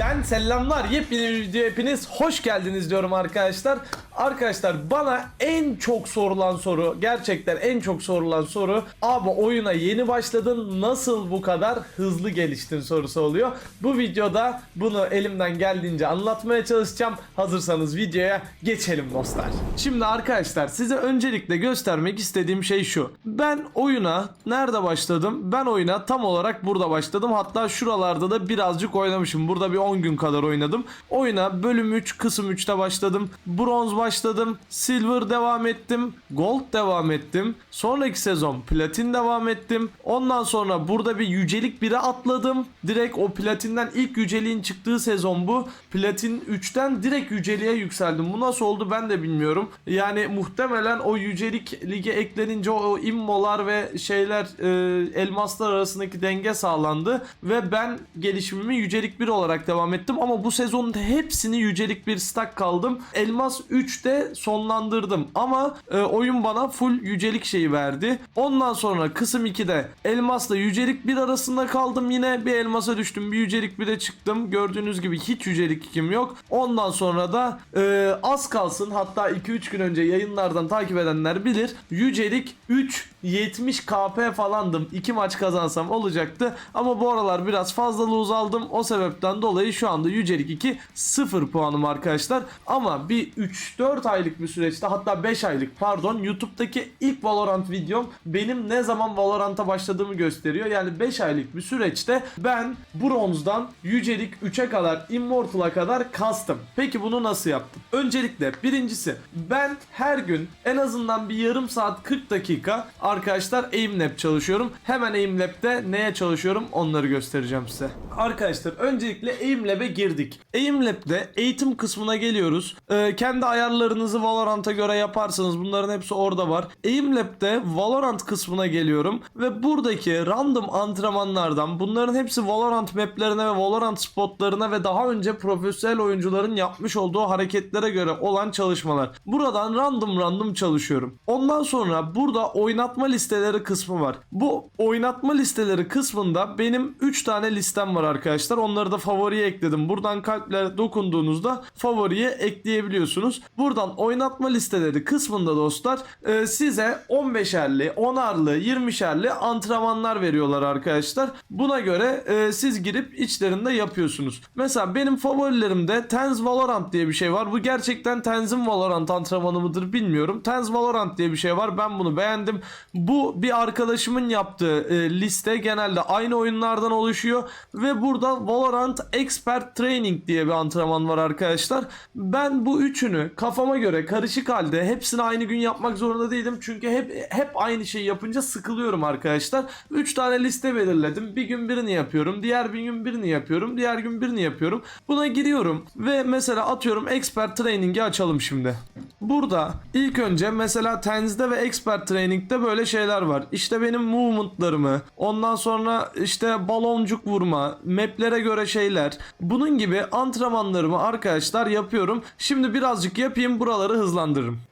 Lig'den selamlar. Yepyeni bir video hepiniz hoş geldiniz diyorum arkadaşlar. Arkadaşlar bana en çok sorulan soru gerçekten en çok sorulan soru abi oyuna yeni başladın nasıl bu kadar hızlı geliştin sorusu oluyor. Bu videoda bunu elimden geldiğince anlatmaya çalışacağım. Hazırsanız videoya geçelim dostlar. Şimdi arkadaşlar size öncelikle göstermek istediğim şey şu. Ben oyuna nerede başladım? Ben oyuna tam olarak burada başladım. Hatta şuralarda da birazcık oynamışım. Burada bir 10 gün kadar oynadım. Oyuna bölüm 3 kısım 3'te başladım. Bronz başladım. Silver devam ettim. Gold devam ettim. Sonraki sezon platin devam ettim. Ondan sonra burada bir yücelik 1'e atladım. Direkt o platinden ilk yüceliğin çıktığı sezon bu. Platin 3'ten direkt yüceliğe yükseldim. Bu nasıl oldu ben de bilmiyorum. Yani muhtemelen o yücelik lige eklenince o immolar ve şeyler e, elmaslar arasındaki denge sağlandı ve ben gelişimimi yücelik 1 olarak devam ettim ama bu sezonun hepsini yücelik 1 stack kaldım. Elmas 3'te sonlandırdım ama e, oyun bana full yücelik şeyi verdi. Ondan sonra kısım 2'de elmasla yücelik 1 arasında kaldım yine bir elmasa düştüm bir yücelik 1'e çıktım. Gördüğünüz gibi hiç yücelik 2'm yok. Ondan sonra da e, az kalsın hatta 2-3 gün önce yayınlardan takip edenler bilir. Yücelik 3 70 KP falandım. 2 maç kazansam olacaktı. Ama bu aralar biraz fazla lose aldım. O sebepten dolayı şu anda Yücelik 2 0 puanım arkadaşlar. Ama bir 3-4 aylık bir süreçte hatta 5 aylık pardon YouTube'daki ilk Valorant videom benim ne zaman Valorant'a başladığımı gösteriyor. Yani 5 aylık bir süreçte ben bronzdan Yücelik 3'e kadar Immortal'a kadar kastım. Peki bunu nasıl yaptım? Öncelikle birincisi ben her gün en azından bir yarım saat 40 dakika arkadaşlar aimlab çalışıyorum. Hemen aimlab'de neye çalışıyorum onları göstereceğim size. Arkadaşlar öncelikle aimlab'e girdik. Aimlab'de eğitim kısmına geliyoruz. Ee, kendi ayarlarınızı Valorant'a göre yaparsınız. Bunların hepsi orada var. Aimlab'de Valorant kısmına geliyorum ve buradaki random antrenmanlardan bunların hepsi Valorant maplerine ve Valorant spotlarına ve daha önce profesyonel oyuncuların yapmış olduğu hareketlere göre olan çalışmalar. Buradan random random çalışıyorum. Ondan sonra burada oynatma listeleri kısmı var. Bu oynatma listeleri kısmında benim 3 tane listem var arkadaşlar. Onları da favoriye ekledim. Buradan kalplere dokunduğunuzda favoriye ekleyebiliyorsunuz. Buradan oynatma listeleri kısmında dostlar e, size 15'erli, 10'arlı, 20'şerli antrenmanlar veriyorlar arkadaşlar. Buna göre e, siz girip içlerinde yapıyorsunuz. Mesela benim favorilerimde Tenz Valorant diye bir şey var. Bu gerçekten Tenz'in Valorant antrenmanı mıdır bilmiyorum. Tenz Valorant diye bir şey var. Ben bunu beğendim. Bu bir arkadaşımın yaptığı e, liste genelde aynı oyunlardan oluşuyor ve burada Valorant Expert Training diye bir antrenman var arkadaşlar. Ben bu üçünü kafama göre karışık halde hepsini aynı gün yapmak zorunda değilim. Çünkü hep hep aynı şeyi yapınca sıkılıyorum arkadaşlar. 3 tane liste belirledim. Bir gün birini yapıyorum. Diğer bir gün birini yapıyorum. Diğer gün birini yapıyorum. Buna giriyorum ve mesela atıyorum Expert Training'i açalım şimdi. Burada ilk önce mesela Tens'de ve Expert Training'de böyle şeyler var. İşte benim movement'larımı, ondan sonra işte baloncuk vurma, maplere göre şeyler. Bunun gibi antrenmanlarımı arkadaşlar yapıyorum. Şimdi birazcık yapayım buraları hızlandırırım.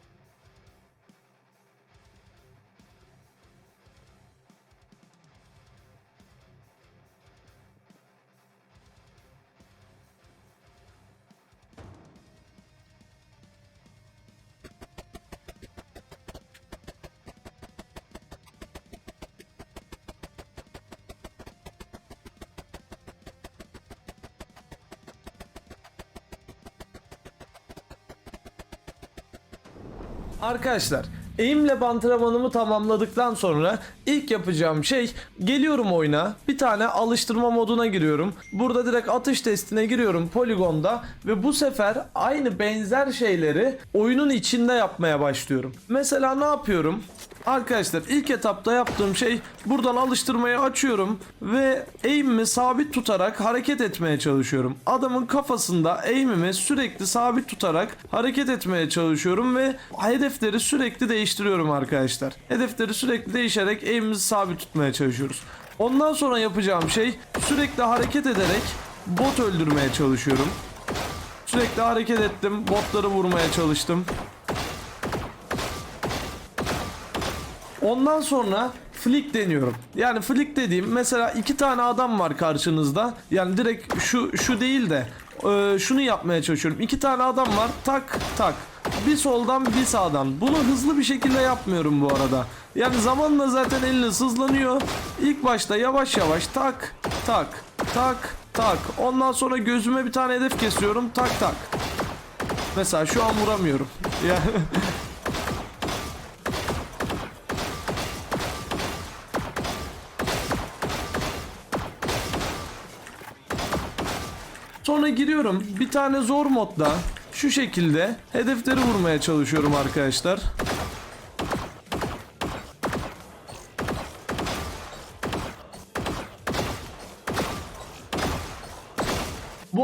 Arkadaşlar Aimlab antrenmanımı tamamladıktan sonra ilk yapacağım şey geliyorum oyuna bir tane alıştırma moduna giriyorum. Burada direkt atış testine giriyorum poligonda ve bu sefer aynı benzer şeyleri oyunun içinde yapmaya başlıyorum. Mesela ne yapıyorum? Arkadaşlar ilk etapta yaptığım şey buradan alıştırmayı açıyorum ve aim'imi sabit tutarak hareket etmeye çalışıyorum. Adamın kafasında aim'imi sürekli sabit tutarak hareket etmeye çalışıyorum ve hedefleri sürekli değiştiriyorum arkadaşlar. Hedefleri sürekli değişerek aim'imizi sabit tutmaya çalışıyoruz. Ondan sonra yapacağım şey sürekli hareket ederek bot öldürmeye çalışıyorum. Sürekli hareket ettim, botları vurmaya çalıştım. Ondan sonra flick deniyorum. Yani flick dediğim mesela iki tane adam var karşınızda. Yani direkt şu şu değil de e, şunu yapmaya çalışıyorum. İki tane adam var. Tak tak. Bir soldan bir sağdan. Bunu hızlı bir şekilde yapmıyorum bu arada. Yani zamanla zaten eliniz hızlanıyor. İlk başta yavaş yavaş tak tak tak tak. Ondan sonra gözüme bir tane hedef kesiyorum. Tak tak. Mesela şu an vuramıyorum. Yani Sonra giriyorum bir tane zor modda şu şekilde hedefleri vurmaya çalışıyorum arkadaşlar.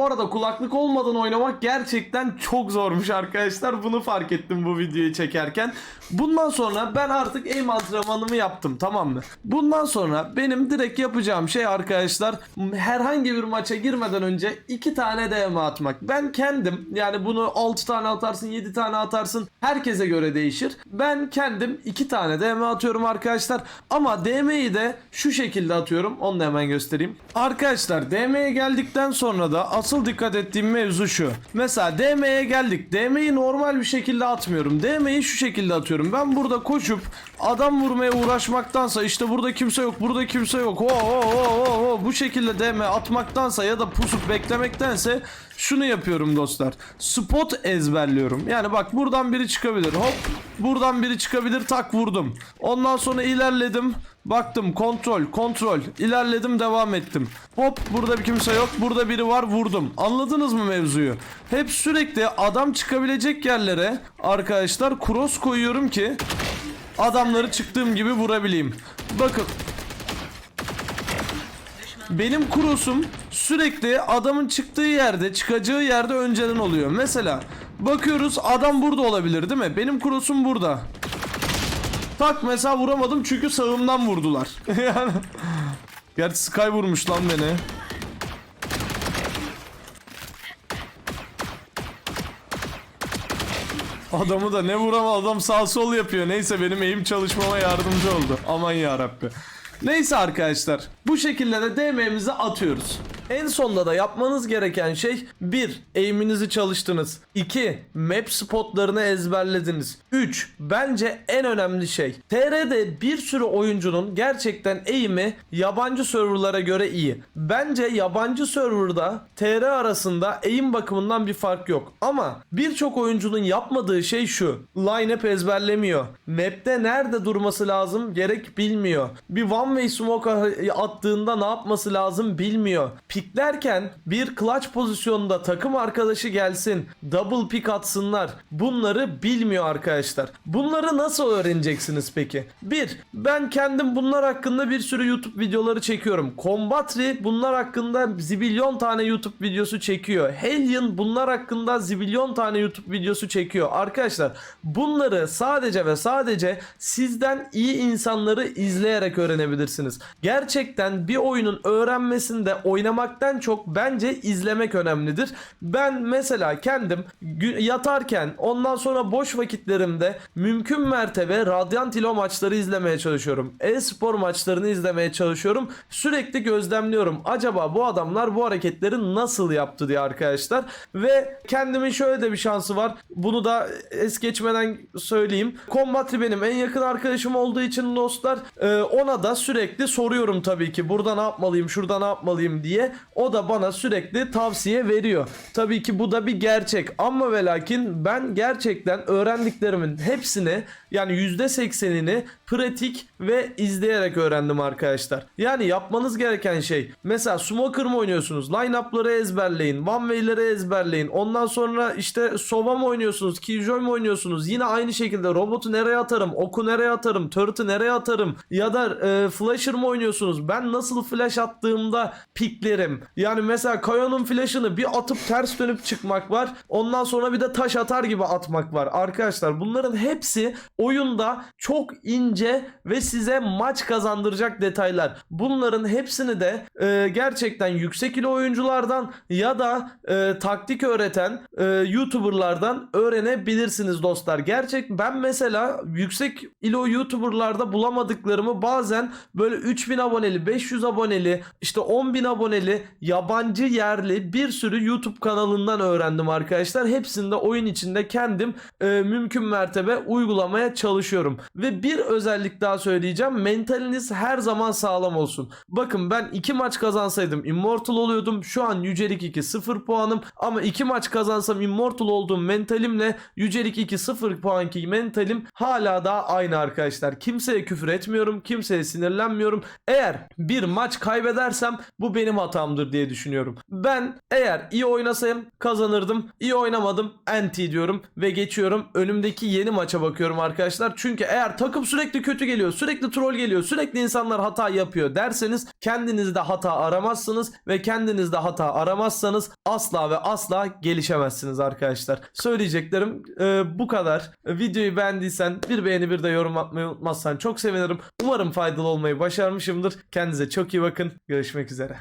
Arada kulaklık olmadan oynamak gerçekten çok zormuş arkadaşlar. Bunu fark ettim bu videoyu çekerken. Bundan sonra ben artık aim antrenmanımı yaptım tamam mı? Bundan sonra benim direkt yapacağım şey arkadaşlar herhangi bir maça girmeden önce iki tane DM atmak. Ben kendim yani bunu 6 tane atarsın 7 tane atarsın herkese göre değişir. Ben kendim iki tane DM atıyorum arkadaşlar. Ama DM'yi de şu şekilde atıyorum. Onu da hemen göstereyim. Arkadaşlar DM'ye geldikten sonra da asıl dikkat ettiğim mevzu şu. Mesela DM'ye geldik. DM'yi normal bir şekilde atmıyorum. DM'yi şu şekilde atıyorum. Ben burada koşup adam vurmaya uğraşmaktansa işte burada kimse yok, burada kimse yok. Ho ho ho ho ho bu şekilde DM atmaktansa ya da pusup beklemektense şunu yapıyorum dostlar. Spot ezberliyorum. Yani bak buradan biri çıkabilir. Hop buradan biri çıkabilir. Tak vurdum. Ondan sonra ilerledim. Baktım kontrol kontrol ilerledim devam ettim. Hop burada bir kimse yok burada biri var vurdum. Anladınız mı mevzuyu? Hep sürekli adam çıkabilecek yerlere arkadaşlar cross koyuyorum ki adamları çıktığım gibi vurabileyim. Bakın benim kurosum sürekli adamın çıktığı yerde, çıkacağı yerde önceden oluyor. Mesela bakıyoruz adam burada olabilir değil mi? Benim kurosum burada. Tak mesela vuramadım çünkü sağımdan vurdular. yani Gerçi Sky vurmuş lan beni. Adamı da ne vurama adam sağ sol yapıyor. Neyse benim eğim çalışmama yardımcı oldu. Aman ya Rabbi. Neyse arkadaşlar bu şekilde de DM'mizi atıyoruz. En sonda da yapmanız gereken şey 1. Eğiminizi çalıştınız. 2. Map spotlarını ezberlediniz. 3. Bence en önemli şey. TR'de bir sürü oyuncunun gerçekten eğimi yabancı serverlara göre iyi. Bence yabancı serverda TR arasında eğim bakımından bir fark yok. Ama birçok oyuncunun yapmadığı şey şu. Line-up ezberlemiyor. Map'te nerede durması lazım gerek bilmiyor. Bir one way smoke attığında ne yapması lazım bilmiyor. Piklerken bir clutch pozisyonunda takım arkadaşı gelsin. Double pick atsınlar. Bunları bilmiyor arkadaşlar. Bunları nasıl öğreneceksiniz peki? 1. Ben kendim bunlar hakkında bir sürü YouTube videoları çekiyorum. Combatri bunlar hakkında zibilyon tane YouTube videosu çekiyor. Hellion bunlar hakkında zibilyon tane YouTube videosu çekiyor. Arkadaşlar bunları sadece ve sadece sizden iyi insanları izleyerek öğrenebilirsiniz. Gerçekten bir oyunun öğrenmesinde oynamaktan çok bence izlemek önemlidir. Ben mesela kendim yatarken ondan sonra boş vakitlerimde mümkün mertebe Radiant Ilo maçları izlemeye çalışıyorum. E-spor maçlarını izlemeye çalışıyorum. Sürekli gözlemliyorum. Acaba bu adamlar bu hareketleri nasıl yaptı diye arkadaşlar. Ve kendimin şöyle de bir şansı var. Bunu da es geçmeden söyleyeyim. Combatri benim en yakın arkadaşım olduğu için dostlar e, ona da sürekli soruyorum tabii ki. Burada ne yapmalıyım, şurada ne yapmalıyım diye. O da bana sürekli tavsiye veriyor. Tabii ki bu da bir gerçek. Ama ve lakin ben gerçekten öğrendiklerimin hepsini yani %80'ini pratik ve izleyerek öğrendim arkadaşlar. Yani yapmanız gereken şey mesela smoker mı oynuyorsunuz? Line-up'ları ezberleyin. One way'leri ezberleyin. Ondan sonra işte sova mı oynuyorsunuz? Killjoy mu oynuyorsunuz? Yine aynı şekilde robotu nereye atarım? Oku nereye atarım? Turret'ı nereye atarım? Ya da e, flasher mı oynuyorsunuz? Ben nasıl flash attığımda piklerim? Ederim. Yani mesela Kayo'nun flash'ını bir atıp ters dönüp çıkmak var. Ondan sonra bir de taş atar gibi atmak var. Arkadaşlar bunların hepsi oyunda çok ince ve size maç kazandıracak detaylar. Bunların hepsini de e, gerçekten yüksek ilo oyunculardan ya da e, taktik öğreten e, YouTuber'lardan öğrenebilirsiniz dostlar. Gerçek ben mesela yüksek ilo YouTuber'larda bulamadıklarımı bazen böyle 3000 aboneli, 500 aboneli, işte 10.000 aboneli yabancı yerli bir sürü YouTube kanalından öğrendim arkadaşlar. Hepsini de oyun içinde kendim e, mümkün mertebe uygulamaya çalışıyorum. Ve bir özellik daha söyleyeceğim. Mentaliniz her zaman sağlam olsun. Bakın ben 2 maç kazansaydım Immortal oluyordum. Şu an Yücelik 2 0 puanım. Ama 2 maç kazansam Immortal olduğum mentalimle Yücelik 2 0 puanki mentalim hala da aynı arkadaşlar. Kimseye küfür etmiyorum. Kimseye sinirlenmiyorum. Eğer bir maç kaybedersem bu benim hatamdır diye düşünüyorum. Ben eğer iyi oynasayım kazanırdım. İyi oynamadım anti diyorum ve geçiyorum. Önümdeki yeni maça bakıyorum arkadaşlar. Çünkü eğer takım sürekli kötü geliyor, sürekli troll geliyor, sürekli insanlar hata yapıyor derseniz kendinizde hata aramazsınız ve kendinizde hata aramazsanız asla ve asla gelişemezsiniz arkadaşlar. Söyleyeceklerim e, bu kadar. Videoyu beğendiysen bir beğeni bir de yorum atmayı unutmazsan çok sevinirim. Umarım faydalı olmayı başarmışımdır. Kendinize çok iyi bakın. Görüşmek üzere.